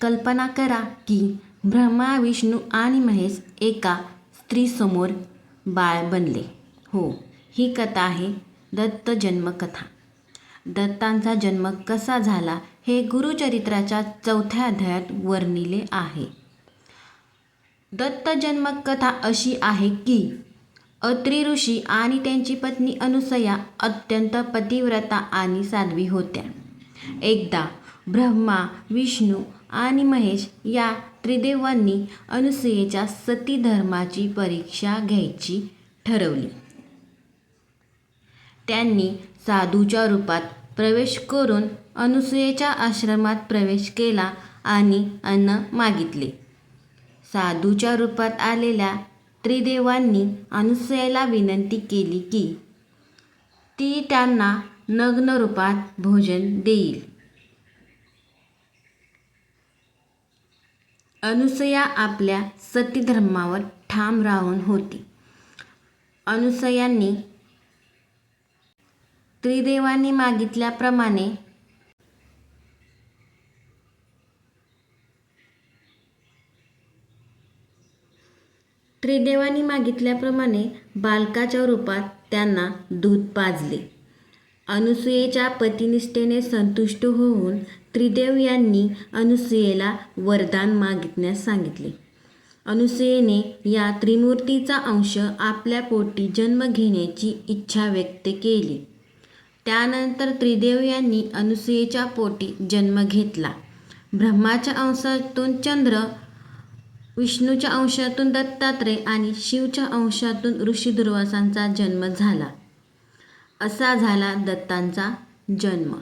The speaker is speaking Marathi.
कल्पना करा की ब्रह्मा विष्णू आणि महेश एका स्त्रीसमोर बाळ बनले. हो ही कथा आहे दत्त जन्मकथा. दत्तांचा जन्म कसा झाला हे गुरुचरित्राच्या चौथ्या अध्यायात वर्णिले आहे. दत्त जन्मकथा अशी आहे की अत्री ऋषी आणि त्यांची पत्नी अनुसया अत्यंत पतिव्रता आणि साध्वी होत्या. एकदा ब्रह्मा विष्णू आणि महेश या त्रिदेवांनी अनुसूयेच्या सती धर्माची परीक्षा घ्यायची ठरवली. त्यांनी साधूच्या रूपात प्रवेश करून अनुसूयेच्या आश्रमात प्रवेश केला आणि अन्न मागितले. साधूच्या रूपात आलेल्या त्रिदेवांनी अनुसूयेला विनंती केली की ती त्यांना नग्न रूपात भोजन देईल. अनुसया आपल्या सतीधर्मावर ठाम राहून होती. अनुसयांनी त्रिदेवांनी मागितल्याप्रमाणे त्रिदेवांनी मागितल्याप्रमाणे बालकाच्या रूपात त्यांना दूध पाजले. अनुसूयेच्या पतिनिष्ठेने संतुष्ट होऊन त्रिदेव यांनी अनुसूयेला वरदान मागितण्यास सांगितले. अनुसूयेने या त्रिमूर्तीचा अंश आपल्या पोटी जन्म घेण्याची इच्छा व्यक्त केली. त्यानंतर त्रिदेव यांनी अनुसूयेच्या पोटी जन्म घेतला. ब्रह्माच्या अंशातून चंद्र विष्णूच्या अंशातून दत्तात्रय आणि शिवच्या अंशातून ऋषी दुर्वासांचा जन्म झाला. असा झाला दत्तांचा जन्म.